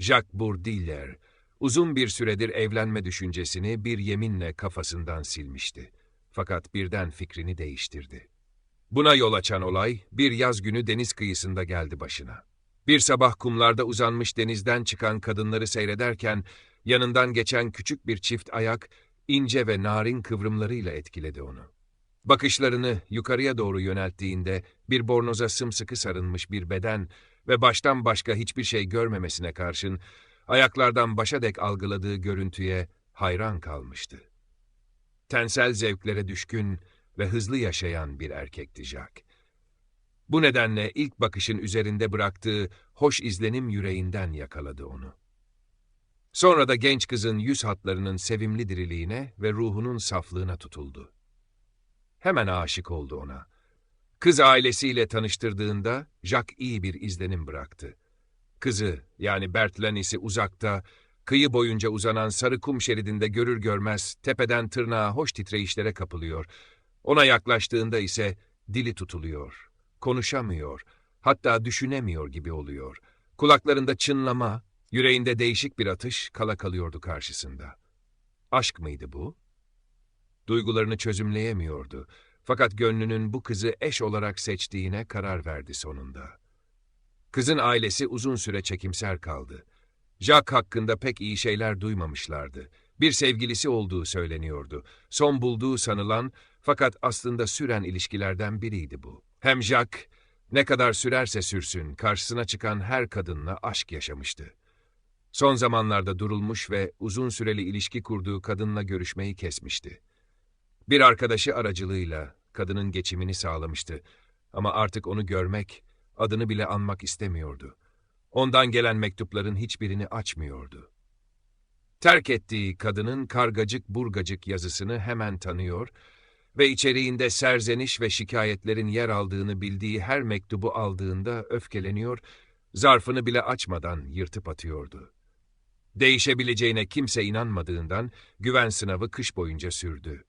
Jacques Bourdiller, uzun bir süredir evlenme düşüncesini bir yeminle kafasından silmişti. Fakat birden fikrini değiştirdi. Buna yol açan olay bir yaz günü deniz kıyısında geldi başına. Bir sabah kumlarda uzanmış denizden çıkan kadınları seyrederken yanından geçen küçük bir çift ayak ince ve narin kıvrımlarıyla etkiledi onu. Bakışlarını yukarıya doğru yönelttiğinde bir bornoza sımsıkı sarılmış bir beden ve baştan başka hiçbir şey görmemesine karşın ayaklardan başa dek algıladığı görüntüye hayran kalmıştı. Tensel zevklere düşkün ve hızlı yaşayan bir erkekti Jack. Bu nedenle ilk bakışın üzerinde bıraktığı hoş izlenim yüreğinden yakaladı onu. Sonra da genç kızın yüz hatlarının sevimli diriliğine ve ruhunun saflığına tutuldu. Hemen aşık oldu ona. Kız ailesiyle tanıştırdığında Jack iyi bir izlenim bıraktı. Kızı yani Bert Lanis'i uzakta, kıyı boyunca uzanan sarı kum şeridinde görür görmez tepeden tırnağa hoş titreyişlere kapılıyor. Ona yaklaştığında ise dili tutuluyor, konuşamıyor, hatta düşünemiyor gibi oluyor. Kulaklarında çınlama, yüreğinde değişik bir atış kala kalıyordu karşısında. Aşk mıydı bu? Duygularını çözümleyemiyordu. Fakat gönlünün bu kızı eş olarak seçtiğine karar verdi sonunda. Kızın ailesi uzun süre çekimser kaldı. Jack hakkında pek iyi şeyler duymamışlardı. Bir sevgilisi olduğu söyleniyordu. Son bulduğu sanılan fakat aslında süren ilişkilerden biriydi bu. Hem Jack ne kadar sürerse sürsün karşısına çıkan her kadınla aşk yaşamıştı. Son zamanlarda durulmuş ve uzun süreli ilişki kurduğu kadınla görüşmeyi kesmişti. Bir arkadaşı aracılığıyla kadının geçimini sağlamıştı ama artık onu görmek, adını bile anmak istemiyordu. Ondan gelen mektupların hiçbirini açmıyordu. Terk ettiği kadının kargacık burgacık yazısını hemen tanıyor ve içeriğinde serzeniş ve şikayetlerin yer aldığını bildiği her mektubu aldığında öfkeleniyor, zarfını bile açmadan yırtıp atıyordu. Değişebileceğine kimse inanmadığından güven sınavı kış boyunca sürdü.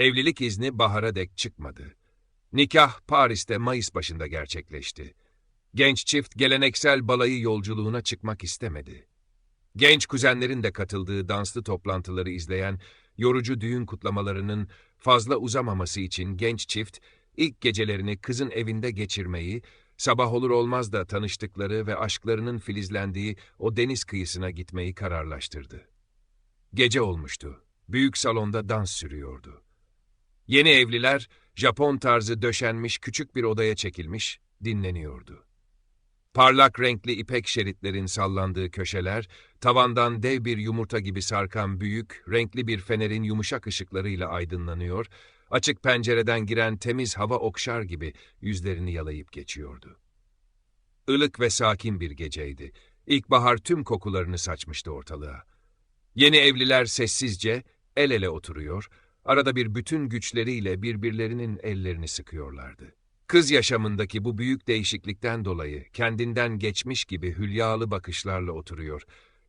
Evlilik izni bahara dek çıkmadı. Nikah Paris'te Mayıs başında gerçekleşti. Genç çift geleneksel balayı yolculuğuna çıkmak istemedi. Genç kuzenlerin de katıldığı danslı toplantıları izleyen yorucu düğün kutlamalarının fazla uzamaması için genç çift ilk gecelerini kızın evinde geçirmeyi, sabah olur olmaz da tanıştıkları ve aşklarının filizlendiği o deniz kıyısına gitmeyi kararlaştırdı. Gece olmuştu. Büyük salonda dans sürüyordu. Yeni evliler Japon tarzı döşenmiş küçük bir odaya çekilmiş, dinleniyordu. Parlak renkli ipek şeritlerin sallandığı köşeler, tavandan dev bir yumurta gibi sarkan büyük, renkli bir fenerin yumuşak ışıklarıyla aydınlanıyor, açık pencereden giren temiz hava okşar gibi yüzlerini yalayıp geçiyordu. Ilık ve sakin bir geceydi. İlkbahar tüm kokularını saçmıştı ortalığa. Yeni evliler sessizce, el ele oturuyor, arada bir bütün güçleriyle birbirlerinin ellerini sıkıyorlardı. Kız yaşamındaki bu büyük değişiklikten dolayı kendinden geçmiş gibi hülyalı bakışlarla oturuyor.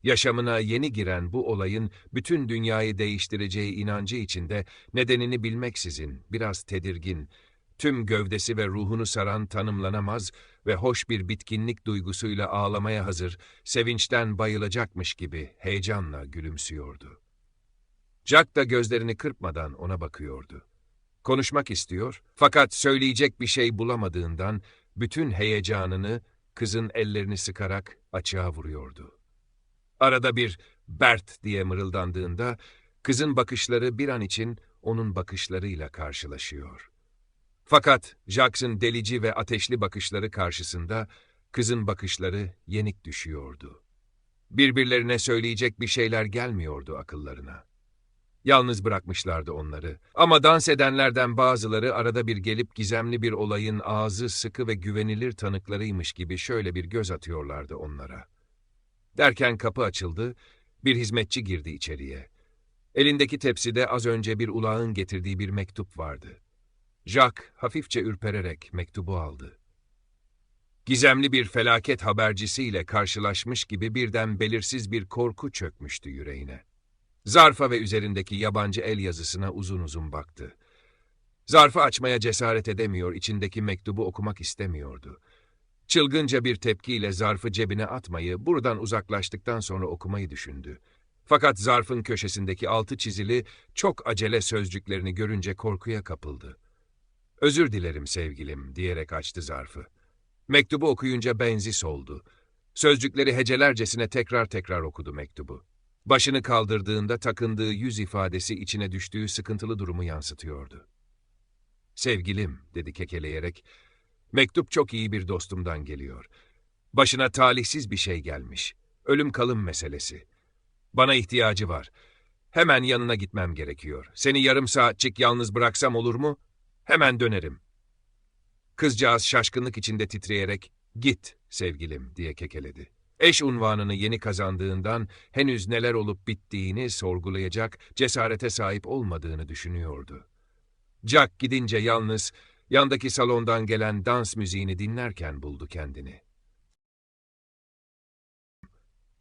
Yaşamına yeni giren bu olayın bütün dünyayı değiştireceği inancı içinde nedenini bilmeksizin, biraz tedirgin, tüm gövdesi ve ruhunu saran tanımlanamaz ve hoş bir bitkinlik duygusuyla ağlamaya hazır, sevinçten bayılacakmış gibi heyecanla gülümsüyordu. Jack da gözlerini kırpmadan ona bakıyordu. Konuşmak istiyor fakat söyleyecek bir şey bulamadığından bütün heyecanını kızın ellerini sıkarak açığa vuruyordu. Arada bir Bert diye mırıldandığında kızın bakışları bir an için onun bakışlarıyla karşılaşıyor. Fakat Jackson delici ve ateşli bakışları karşısında kızın bakışları yenik düşüyordu. Birbirlerine söyleyecek bir şeyler gelmiyordu akıllarına. Yalnız bırakmışlardı onları. Ama dans edenlerden bazıları arada bir gelip gizemli bir olayın ağzı sıkı ve güvenilir tanıklarıymış gibi şöyle bir göz atıyorlardı onlara. Derken kapı açıldı, bir hizmetçi girdi içeriye. Elindeki tepside az önce bir ulağın getirdiği bir mektup vardı. Jack hafifçe ürpererek mektubu aldı. Gizemli bir felaket habercisiyle karşılaşmış gibi birden belirsiz bir korku çökmüştü yüreğine. Zarfa ve üzerindeki yabancı el yazısına uzun uzun baktı. Zarfı açmaya cesaret edemiyor, içindeki mektubu okumak istemiyordu. Çılgınca bir tepkiyle zarfı cebine atmayı, buradan uzaklaştıktan sonra okumayı düşündü. Fakat zarfın köşesindeki altı çizili, çok acele sözcüklerini görünce korkuya kapıldı. Özür dilerim sevgilim diyerek açtı zarfı. Mektubu okuyunca benzi soldu. Sözcükleri hecelercesine tekrar tekrar okudu mektubu. Başını kaldırdığında takındığı yüz ifadesi içine düştüğü sıkıntılı durumu yansıtıyordu. Sevgilim, dedi kekeleyerek, mektup çok iyi bir dostumdan geliyor. Başına talihsiz bir şey gelmiş. Ölüm kalım meselesi. Bana ihtiyacı var. Hemen yanına gitmem gerekiyor. Seni yarım saatçik yalnız bıraksam olur mu? Hemen dönerim. Kızcağız şaşkınlık içinde titreyerek, git sevgilim diye kekeledi. Eş unvanını yeni kazandığından henüz neler olup bittiğini sorgulayacak cesarete sahip olmadığını düşünüyordu. Jack gidince yalnız yandaki salondan gelen dans müziğini dinlerken buldu kendini.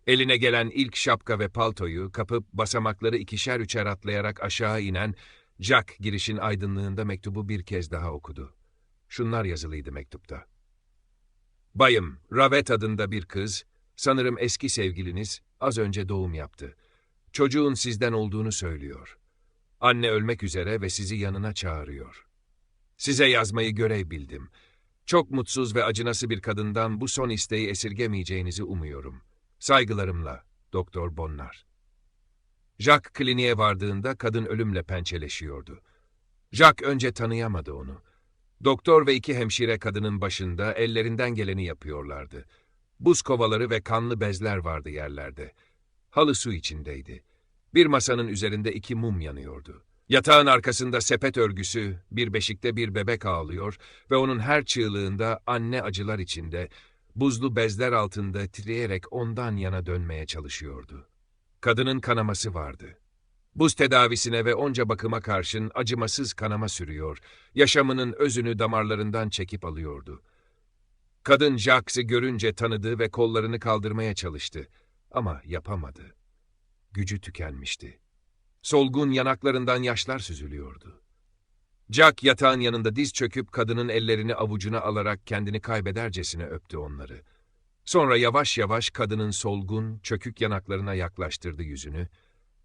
Eline gelen ilk şapka ve paltoyu kapıp basamakları ikişer üçer atlayarak aşağı inen Jack girişin aydınlığında mektubu bir kez daha okudu. Şunlar yazılıydı mektupta. Bayım, Ravet adında bir kız, sanırım eski sevgiliniz, az önce doğum yaptı. Çocuğun sizden olduğunu söylüyor. Anne ölmek üzere ve sizi yanına çağırıyor. Size yazmayı görev bildim. Çok mutsuz ve acınası bir kadından bu son isteği esirgemeyeceğinizi umuyorum. Saygılarımla, Doktor Bonnar. Jack kliniğe vardığında kadın ölümle pençeleşiyordu. Jack önce tanıyamadı onu. Doktor ve iki hemşire kadının başında ellerinden geleni yapıyorlardı. Buz kovaları ve kanlı bezler vardı yerlerde. Halı su içindeydi. Bir masanın üzerinde iki mum yanıyordu. Yatağın arkasında sepet örgüsü, bir beşikte bir bebek ağlıyor ve onun her çığlığında anne acılar içinde, buzlu bezler altında titreyerek ondan yana dönmeye çalışıyordu. Kadının kanaması vardı. Buz tedavisine ve onca bakıma karşın acımasız kanama sürüyor, yaşamının özünü damarlarından çekip alıyordu. Kadın Jax'ı görünce tanıdı ve kollarını kaldırmaya çalıştı ama yapamadı. Gücü tükenmişti. Solgun yanaklarından yaşlar süzülüyordu. Jack yatağın yanında diz çöküp kadının ellerini avucuna alarak kendini kaybedercesine öptü onları. Sonra yavaş yavaş kadının solgun, çökük yanaklarına yaklaştırdı yüzünü.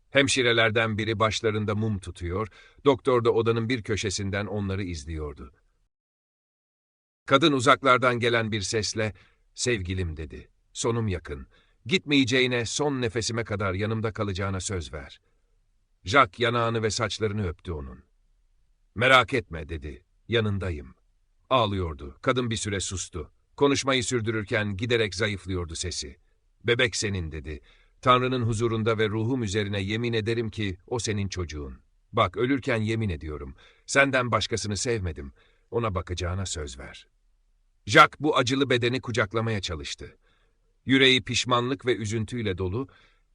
Hemşirelerden biri başlarında mum tutuyor, doktor da odanın bir köşesinden onları izliyordu. Kadın uzaklardan gelen bir sesle, sevgilim dedi, sonum yakın. Gitmeyeceğine, son nefesime kadar yanımda kalacağına söz ver. Jack yanağını ve saçlarını öptü onun. Merak etme dedi, yanındayım. Ağlıyordu, kadın bir süre sustu. Konuşmayı sürdürürken giderek zayıflıyordu sesi. Bebek senin dedi. Tanrı'nın huzurunda ve ruhum üzerine yemin ederim ki o senin çocuğun. Bak ölürken yemin ediyorum. Senden başkasını sevmedim. Ona bakacağına söz ver. Jack bu acılı bedeni kucaklamaya çalıştı. Yüreği pişmanlık ve üzüntüyle dolu,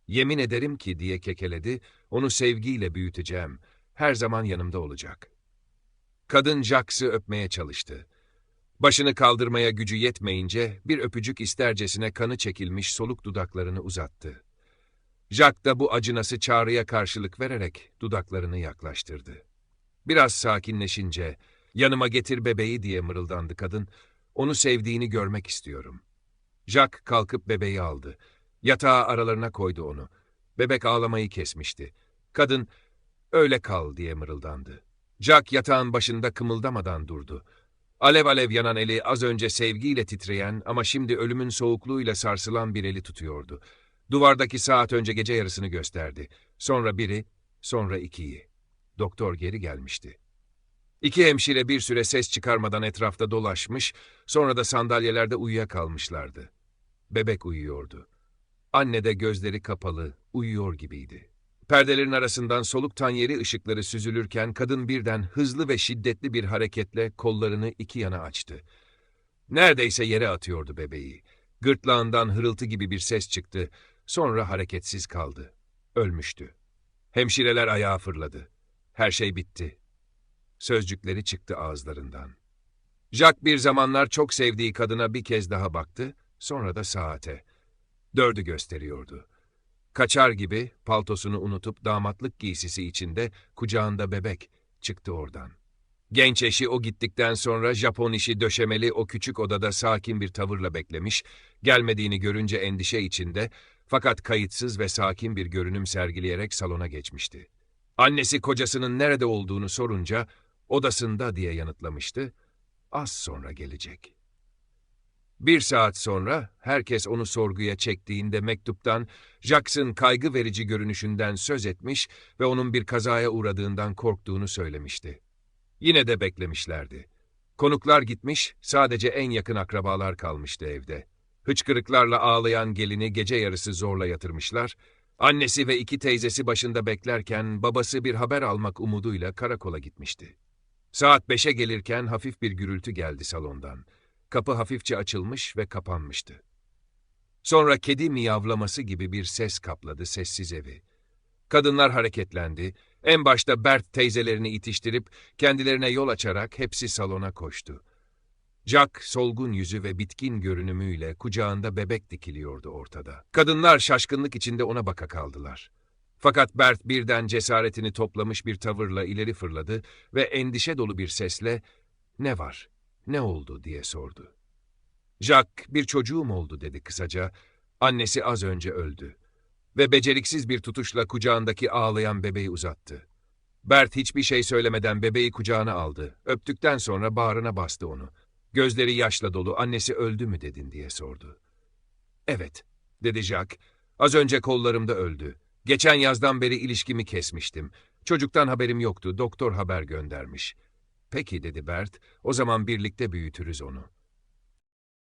yemin ederim ki diye kekeledi, onu sevgiyle büyüteceğim, her zaman yanımda olacak. Kadın Jax'ı öpmeye çalıştı. Başını kaldırmaya gücü yetmeyince bir öpücük istercesine kanı çekilmiş soluk dudaklarını uzattı. Jack da bu acınası çağrıya karşılık vererek dudaklarını yaklaştırdı. Biraz sakinleşince, yanıma getir bebeği diye mırıldandı kadın, onu sevdiğini görmek istiyorum. Jack kalkıp bebeği aldı. Yatağa aralarına koydu onu. Bebek ağlamayı kesmişti. Kadın, öyle kal diye mırıldandı. Jack yatağın başında kımıldamadan durdu. Alev alev yanan eli az önce sevgiyle titreyen ama şimdi ölümün soğukluğuyla sarsılan bir eli tutuyordu. Duvardaki saat önce gece yarısını gösterdi. Sonra biri, sonra ikiyi. Doktor geri gelmişti. İki hemşire bir süre ses çıkarmadan etrafta dolaşmış, sonra da sandalyelerde uyuyakalmışlardı. Bebek uyuyordu. Anne de gözleri kapalı, uyuyor gibiydi. Perdelerin arasından soluk tanyeri ışıkları süzülürken kadın birden hızlı ve şiddetli bir hareketle kollarını iki yana açtı. Neredeyse yere atıyordu bebeği. Gırtlağından hırıltı gibi bir ses çıktı. Sonra hareketsiz kaldı. Ölmüştü. Hemşireler ayağa fırladı. Her şey bitti. Sözcükleri çıktı ağızlarından. Jack bir zamanlar çok sevdiği kadına bir kez daha baktı, sonra da saate. Dördü gösteriyordu. Kaçar gibi paltosunu unutup damatlık giysisi içinde kucağında bebek çıktı oradan. Genç eşi o gittikten sonra Japon işi döşemeli o küçük odada sakin bir tavırla beklemiş, gelmediğini görünce endişe içinde fakat kayıtsız ve sakin bir görünüm sergileyerek salona geçmişti. Annesi kocasının nerede olduğunu sorunca odasında diye yanıtlamıştı. Az sonra gelecek. Bir saat sonra herkes onu sorguya çektiğinde mektuptan Jackson kaygı verici görünüşünden söz etmiş ve onun bir kazaya uğradığından korktuğunu söylemişti. Yine de beklemişlerdi. Konuklar gitmiş, sadece en yakın akrabalar kalmıştı evde. Hıçkırıklarla ağlayan gelini gece yarısı zorla yatırmışlar. Annesi ve iki teyzesi başında beklerken babası bir haber almak umuduyla karakola gitmişti. Saat beşe gelirken hafif bir gürültü geldi salondan. Kapı hafifçe açılmış ve kapanmıştı. Sonra kedi miyavlaması gibi bir ses kapladı sessiz evi. Kadınlar hareketlendi. En başta Bert teyzelerini itiştirip kendilerine yol açarak hepsi salona koştu. Jack solgun yüzü ve bitkin görünümüyle kucağında bebek dikiliyordu ortada. Kadınlar şaşkınlık içinde ona baka kaldılar. Fakat Bert birden cesaretini toplamış bir tavırla ileri fırladı ve endişe dolu bir sesle ''Ne var, ne oldu?'' diye sordu. Jack bir çocuğum oldu dedi kısaca. Annesi az önce öldü. Ve beceriksiz bir tutuşla kucağındaki ağlayan bebeği uzattı. Bert hiçbir şey söylemeden bebeği kucağına aldı. Öptükten sonra bağrına bastı onu. Gözleri yaşla dolu annesi öldü mü dedin diye sordu. Evet, dedi Jack. Az önce kollarımda öldü. Geçen yazdan beri ilişkimi kesmiştim. Çocuktan haberim yoktu, doktor haber göndermiş. Peki dedi Bert, o zaman birlikte büyütürüz onu.